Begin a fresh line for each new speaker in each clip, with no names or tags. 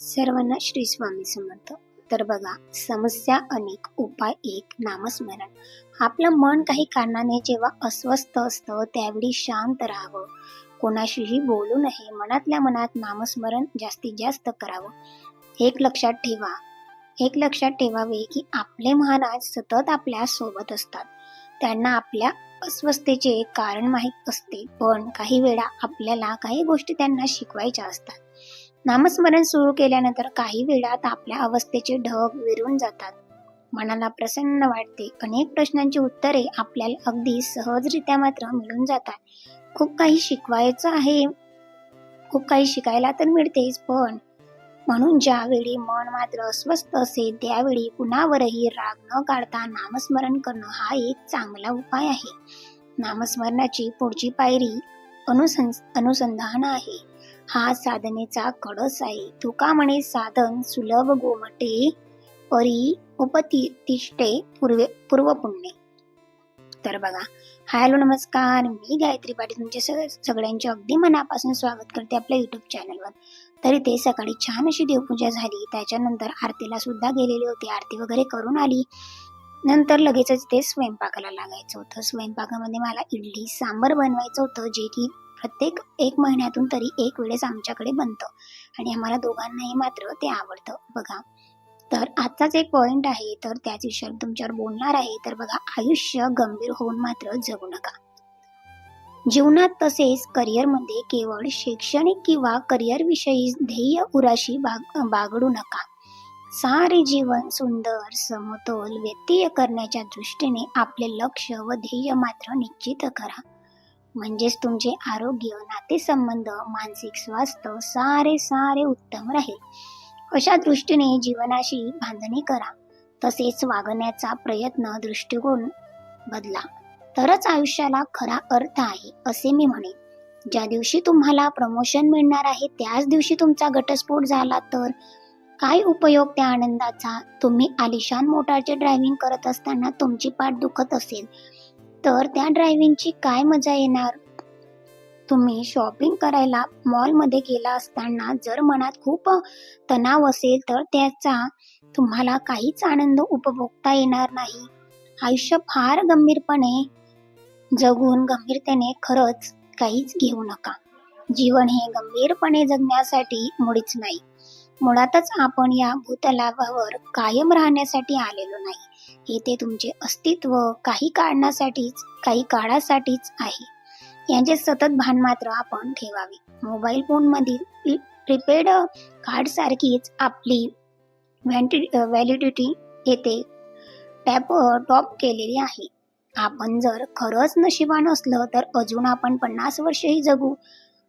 सर्वांना श्री स्वामी समर्थ. तर बघा समस्या अनेक उपाय एक नामस्मरण. आपलं मन काही कारणाने जेव्हा अस्वस्थ असतं त्यावेळी शांत राहावं. कोणाशीही बोलू नये मनातल्या मनात नामस्मरण जास्तीत जास्त करावं. एक लक्षात ठेवा एक लक्षात ठेवावे की आपले महाराज सतत आपल्यासोबत असतात. त्यांना आपल्या अस्वस्थतेचे कारण माहीत असते पण काही वेळा आपल्याला काही गोष्टी त्यांना शिकवायच्या असतात. नामस्मरण सुरू केल्यानंतर काही वेळात आपल्या अवस्थेचे ढग विरून जातात. मनाला प्रसन्न वाटते. अनेक प्रश्नांची उत्तरे आपल्याला अगदी सहजरित्या मात्र मिळून जातात. खूप काही शिकवायचं आहे. खूप काही शिकायला तर मिळतेच पण म्हणून ज्यावेळी मन मात्र अस्वस्थ असेल त्यावेळी कुणावरही राग न काढता नामस्मरण करणं हा एक चांगला उपाय आहे. नामस्मरणाची पुढची पायरी अनुसं अनुसंधान आहे. हा साधनेचा कळस आहे. तुका म्हणे साधन सुलभ गोमटे परी उपतिष्ठे पूर्वे पूर्व पुण्य तर बघा हॅलो नमस्कार. मी गायत्री पाटील तुमच्या सग सगळ्यांचे अगदी मनापासून स्वागत करते आपल्या युट्यूब चॅनलवर तरी ते सकाळी छान अशी देवपूजा झाली. त्याच्यानंतर आरतीला सुद्धा गेलेली होती. आरती वगैरे करून आली. नंतर लगेचच ते स्वयंपाकाला लागायचं होतं. स्वयंपाकामध्ये मला इडली सांबर बनवायचं होतं. जे की प्रत्येक एक महिन्यातून तरी एक वेळेस आमच्याकडे बनतं. आणि आम्हाला दोघांनाही मात्र ते आवडतं. बघा. तर आजचाच एक पॉईंट आहे. तर त्याच विषयावर तुमच्यावर बोलणार आहे. तर बघा आयुष्य गंभीर होऊन मात्र जगू नका. जीवनात तसेच करिअरमध्ये केवळ शैक्षणिक किंवा करिअरविषयी ध्येय उराशी बाग बागडू नका. सारे जीवन सुंदर समतोल व्यत्यय करण्याच्या दृष्टीने आपले लक्ष व ध्येय मात्र निश्चित करा. म्हणजेच तुमचे आरोग्य नातेसंबंध मानसिक स्वास्थ्य सारे सारे उत्तम राहील. अशा दृष्टीने जीवनाशी बांधणी करा. तसेच वागण्याचा प्रयत्न दृष्टिकोन बदला. तरच आयुष्याला खरा अर्थ आहे असे मी म्हणेन. ज्या दिवशी तुम्हाला प्रमोशन मिळणार आहे त्याच दिवशी तुमचा घटस्फोट झाला तर काय उपयोग त्या आनंदाचा? तुम्ही आलिशान मोटारचे ड्रायव्हिंग करत असताना तुमची पाठ दुखत असेल. तर त्या ड्रायव्हिंगची काय मजा येणार? तुम्ही शॉपिंग करायला मॉलमध्ये गेला असताना जर मनात खूप तणाव असेल तर त्याचा तुम्हाला काहीच आनंद उपभोगता येणार नाही. आयुष्य फार गंभीरपणे जगून गंभीरतेने खरंच काहीच घेऊ नका. जीवन हे गंभीरपणे जगण्यासाठी मुळीच नाही. मुळातच आपण या भूतलाभावर कायम राहण्यासाठी आलेलो नाही. येथे तुमचे अस्तित्व काही कारणासाठीच काही काळासाठीच आहे. यांचे सतत भान मात्र आपण ठेवावे. मोबाईल फोनमधील प्रिपेड कार्ड सारखीच आपली व्हॅलिडिटी येथे टॅप टॉप केलेली आहे. आपण जर खरंच नशिबान असलं तर अजून आपण पन्नास वर्षही जगू.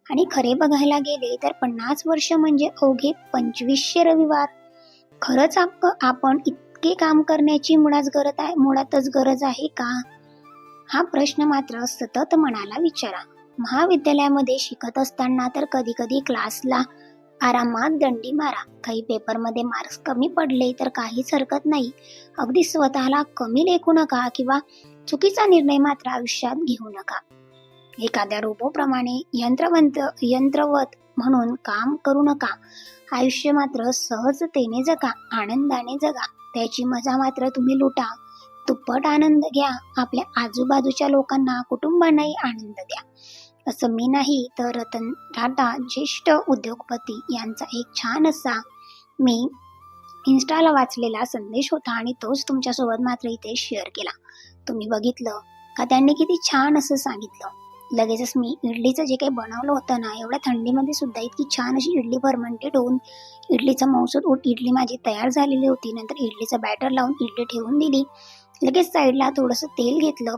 आणि खरे बघायला गेले तर पन्नास वर्ष म्हणजे अवघे पंचवीसशे रविवार. खरंच आपण इतके काम करण्याची मुळात गरज आहे मुळातच गरज आहे का? हा प्रश्न मात्र सतत मनाला विचारा. महाविद्यालयामध्ये शिकत असताना तर कधी कधी क्लासला आरामात दंडी मारा. काही पेपरमध्ये मार्क्स कमी पडले तर काहीच हरकत नाही. अगदी स्वतःला कमी लेखू नका किंवा चुकीचा निर्णय मात्र आयुष्यात घेऊ नका. एखाद्या रोबोप्रमाणे यंत्रवंत यंत्रवत म्हणून काम करू नका. आयुष्य मात्र सहजतेने जगा आनंदाने जगा. त्याची मजा मात्र तुम्ही लुटा. दुप्पट आनंद घ्या. आपल्या आजूबाजूच्या लोकांना कुटुंबांनाही आनंद द्या. असं मी नाही तर रतन टाटा ज्येष्ठ उद्योगपती यांचा एक छान असा मी इन्स्टाला वाचलेला संदेश होता आणि तोच तुमच्यासोबत मात्र इथे शेअर केला. तुम्ही बघितलं का? त्यांनी किती छान असं सांगितलं. लगेचच मी इडलीचं जे काही बनवलं होतं ना एवढ्या थंडीमध्ये सुद्धा इतकी छान अशी इडली फर्मेंटेड होऊन इडलीचा मौसूद उठ इडली माझी तयार झालेली होती. नंतर इडलीचं बॅटर लावून इडली ठेवून दिली. लगेच साईडला थोडंसं तेल घेतलं.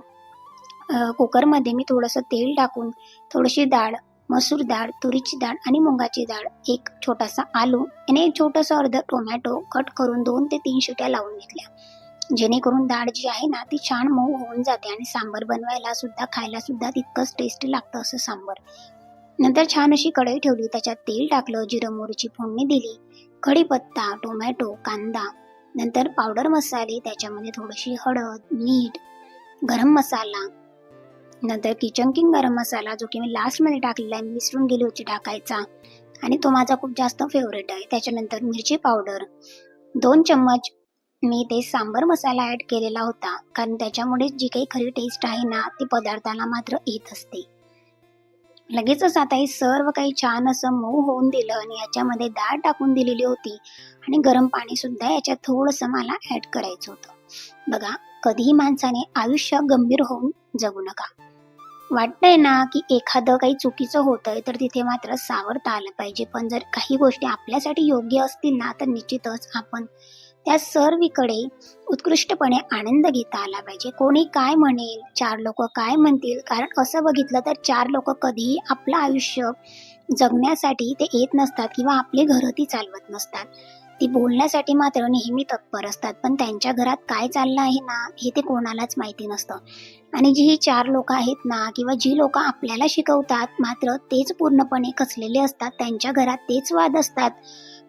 कुकरमध्ये मी थोडंसं तेल टाकून थोडीशी डाळ मसूर डाळ तुरीची डाळ आणि मुंगाची डाळ एक छोटासा आलू आणि एक छोटंसं अर्ध टोमॅटो कट करून दोन ते तीन शिट्या लावून घेतल्या. जेणेकरून डाळ जी आहे ना ती छान मऊ होऊन जाते आणि सांबर बनवायला सुद्धा खायला सुद्धा तितकंच टेस्टी लागतं असं सांबर. नंतर छान अशी कढई ठेवली त्याच्यात तेल टाकलं जिरं मोहरीची फोडणी दिली कढीपत्ता टोमॅटो कांदा नंतर पावडर मसाले त्याच्यामध्ये थोडीशी हळद मीठ गरम मसाला नंतर किचन किंग गरम मसाला जो की मी लास्टमध्ये टाकलेला आहे मी विसरून गेली होती टाकायचा. आणि तो माझा खूप जास्त फेवरेट आहे. त्याच्यानंतर मिरची पावडर दोन चम्मच मी ते सांबर मसाला ॲड केलेला होता. कारण त्याच्यामुळे जी काही खरी टेस्ट आहे ना ती पदार्थाला मात्र येत असते. लगेचच आता हे सर्व काही छान असं मऊ होऊन दिलं आणि याच्यामध्ये डाळ टाकून दिलेली होती. आणि गरम पाणी सुद्धा याच्यात थोडंसं मला ऍड करायचं होतं. बघा कधीही माणसाने आयुष्य गंभीर होऊन जगू नका. वाटतंय ना की एखादं काही चुकीचं होतंय तर तिथे मात्र सावरता आलं पाहिजे. पण जर काही गोष्टी आपल्यासाठी योग्य असतील ना तर निश्चितच आपण त्या सर्वीकडे उत्कृष्टपणे आनंद घेता आला पाहिजे. कोणी काय म्हणेल चार लोक काय म्हणतील? कारण असं बघितलं तर चार लोक कधीही आपलं आयुष्य जगण्यासाठी ते येत नसतात किंवा आपली घरं ती चालवत नसतात. ती बोलण्यासाठी मात्र नेहमी तत्पर असतात. पण त्यांच्या घरात काय चाललं आहे ना हे ते कोणालाच माहिती नसतं. आणि जी ही चार लोक आहेत ना किंवा जी लोक आपल्याला शिकवतात मात्र तेच पूर्णपणे कसलेले असतात. त्यांच्या घरात तेच वाद असतात.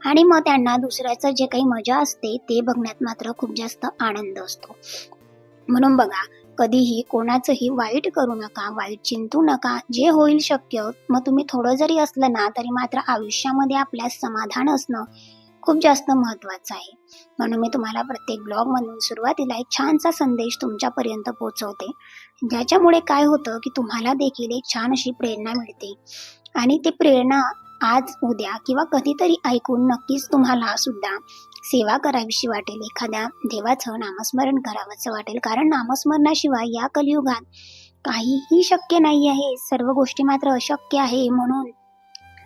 आणि मग त्यांना दुसऱ्याचं जे काही मजा असते ते बघण्यात मात्र खूप जास्त आनंद असतो. म्हणून बघा कधीही कोणाचंही वाईट करू नका वाईट चिंतू नका जे होईल शक्य मग तुम्ही थोडं जरी असलं ना तरी मात्र आयुष्यामध्ये आपल्या समाधान असणं खूप जास्त महत्वाचं आहे. म्हणून मी तुम्हाला प्रत्येक ब्लॉगमधून सुरुवातीला एक छानसा संदेश तुमच्यापर्यंत पोहोचवते. ज्याच्यामुळे काय होतं की तुम्हाला देखील एक छान अशी प्रेरणा मिळते. आणि ते प्रेरणा आज उद्या किंवा कधीतरी ऐकून नक्कीच तुम्हाला सुद्धा सेवा करावीशी वाटेल. एखाद्या देवाचं नामस्मरण करावंसं वाटेल. कारण नामस्मरणाशिवाय या कलियुगात काहीही शक्य नाही आहे. सर्व गोष्टी मात्र अशक्य आहे म्हणून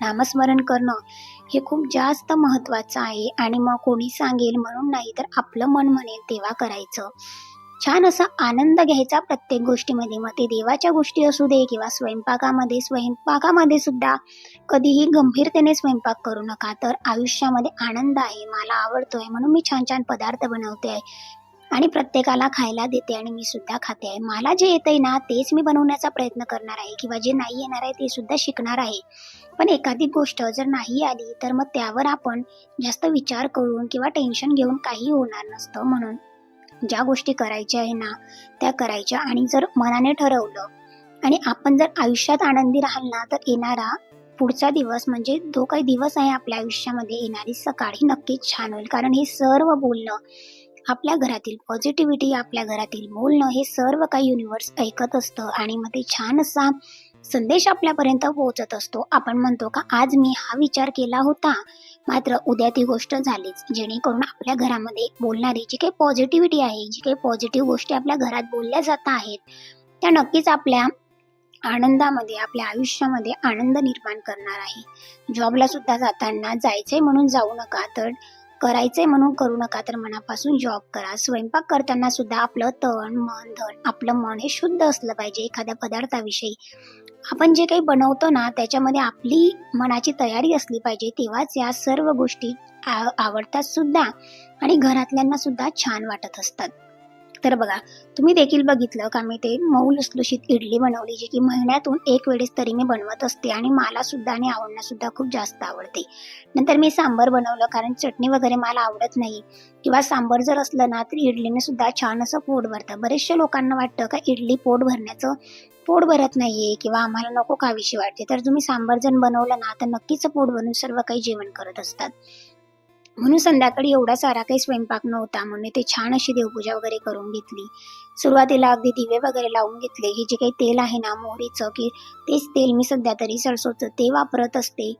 नामस्मरण करणं हे खूप जास्त महत्वाचं आहे. आणि मग कोणी सांगेल म्हणून नाही तर आपलं मन म्हणेल तेव्हा करायचं. छान असा आनंद घ्यायचा प्रत्येक गोष्टीमध्ये. मग ते देवाच्या गोष्टी असू दे किंवा स्वयंपाकामध्ये स्वयंपाकामध्ये सुद्धा कधीही गंभीरतेने स्वयंपाक करू नका. तर आयुष्यामध्ये आनंद आहे मला आवडतोय. म्हणून मी छान छान पदार्थ बनवते आहे आणि प्रत्येकाला खायला देते आणि मी सुद्धा खाते आहे. मला जे येतंय ना तेच मी बनवण्याचा प्रयत्न करणार आहे किंवा जे नाही येणार आहे ते सुद्धा शिकणार आहे. पण एखादी गोष्ट जर नाही आली तर मग त्यावर आपण जास्त विचार करून किंवा टेन्शन घेऊन काही होणार नसतं म्हणून. ज्या गोष्टी करायच्या आहे ना त्या करायच्या. आणि जर मनाने ठरवलं आणि आपण जर आयुष्यात आनंदी राहाल ना तर येणारा पुढचा दिवस म्हणजे जो काही दिवस आहे आपल्या आयुष्यामध्ये येणारी सकाळी नक्कीच छान होईल. कारण हे सर्व बोलणं आपल्या घरातील पॉझिटिव्हिटी आपल्या घरातील बोलणं हे सर्व काही युनिवर्स ऐकत असतं. आणि मग ते छान असा संदेश आपल्यापर्यंत पोहोचत असतो. आपण म्हणतो का आज मी हा विचार केला होता मात्र उद्या ती गोष्ट झालीच. जेणेकरून आपल्या घरामध्ये बोलणारी जी काही पॉझिटिव्हिटी आहे जी काही पॉझिटिव्ह गोष्टी आपल्या घरात बोलल्या जात आहेत त्या नक्कीच आपल्या आनंदामध्ये आपल्या आयुष्यामध्ये आनंद निर्माण करणार आहे. जॉबला सुद्धा जाताना जायचंय म्हणून जाऊ नका तर करायचंय म्हणून करू नका तर मनापासून जॉब करा. स्वयंपाक करताना सुद्धा आपलं तण मन धन आपलं मन हे शुद्ध असलं पाहिजे एखाद्या पदार्थाविषयी. आपण जे काही बनवतो ना त्याच्यामध्ये आपली मनाची तयारी असली पाहिजे तेव्हाच या सर्व गोष्टी आवडतात सुद्धा आणि घरातल्यांना सुद्धा छान वाटत असतात. तर बघा तुम्ही देखील बघितलं का मी ते मऊ लुसलुशीत इडली बनवली जी की महिन्यातून एक वेळेस तरी मी बनवत असते आणि मला सुद्धा आणि आवडण्यासुद्धा सुद्धा खूप जास्त आवडते. नंतर मी सांबर बनवलं कारण चटणी वगैरे मला आवडत नाही. किंवा सांबर जर असलं ना तर इडलीने सुद्धा छान असं पोट भरतं. बरेचशा लोकांना वाटतं का इडली पोट भरण्याचं पोट भरत नाहीये किंवा आम्हाला नको खावीशी वाटते. तर तुम्ही सांबार जर बनवलं ना तर नक्कीच पोट भरून सर्व काही जेवण करत असतात. म्हणून संध्याकाळी एवढा सारा काही स्वयंपाक नव्हता. म्हणून ते छान अशी देवपूजा वगैरे करून घेतली. सुरुवातीला अगदी दिवे वगैरे लावून घेतले. हे जे काही तेल आहे ना मोहरीचं की तेच तेल मी सध्या तरी सरसोचं ते वापरत असते.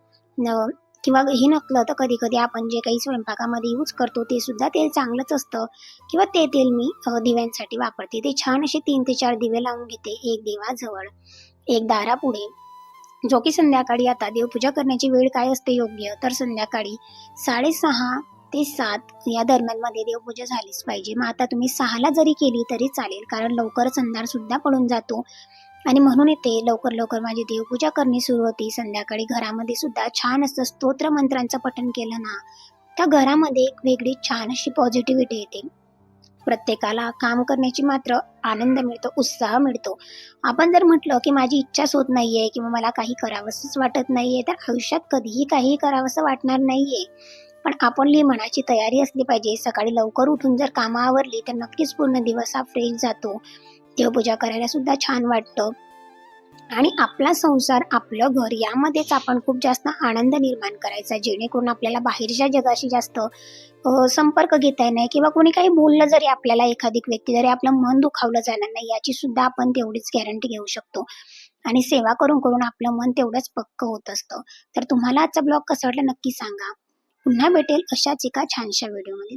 किंवा हे नकलं तर कधी कधी आपण जे काही स्वयंपाकामध्ये यूज करतो ते सुद्धा तेल चांगलंच असतं. किंवा ते तेल मी दिव्यांसाठी वापरते. ते छान असे तीन ते चार दिवे लावून घेते. एक देवाजवळ एक दारापुढे. जो की संध्याकाळी आता देवपूजा करण्याची वेळ काय असते योग्य तर संध्याकाळी साडेसहा ते सात या दरम्यानमध्ये देवपूजा झालीच पाहिजे. मग आता तुम्ही सहाला जरी केली तरी चालेल कारण लवकरच अंधार सुद्धा पडून जातो. आणि म्हणून येते लवकर लवकर माझी देवपूजा करणे सुरू होती. संध्याकाळी घरामध्ये सुद्धा छान असं स्तोत्र मंत्रांचं पठण केलं ना त्या घरामध्ये एक वेगळी छान अशी पॉझिटिव्हिटी येते. प्रत्येकाला काम करण्याची मात्र आनंद मिळतो उत्साह मिळतो. आपण जर म्हटलं की माझी इच्छाच होत नाहीये किंवा मला काही करावंसंच वाटत नाहीये तर आयुष्यात कधीही काहीही करावंसं वाटणार नाहीये. पण आपली मनाची तयारी असली पाहिजे. सकाळी लवकर उठून जर कामं आवरली तर नक्कीच पूर्ण दिवस हा फ्रेश जातो. देवपूजा करायला सुद्धा छान वाटतं. आणि आपला संसार आपलं घर यामध्येच आपण खूप जास्त आनंद निर्माण करायचा जेणेकरून आपल्याला बाहेरच्या जगाशी जास्त संपर्क घेता येणार नाही किंवा कोणी काही बोललं जरी आपल्याला एखादी व्यक्ती जरी आपलं मन दुखावलं जाणार नाही याची सुद्धा आपण तेवढीच गॅरंटी घेऊ शकतो. आणि सेवा करून करून आपलं मन तेवढंच पक्क होत असतं. तर तुम्हाला आजचा ब्लॉग कसा वाटला नक्की सांगा. पुन्हा भेटेल अशाच एका छानशा व्हिडिओमध्ये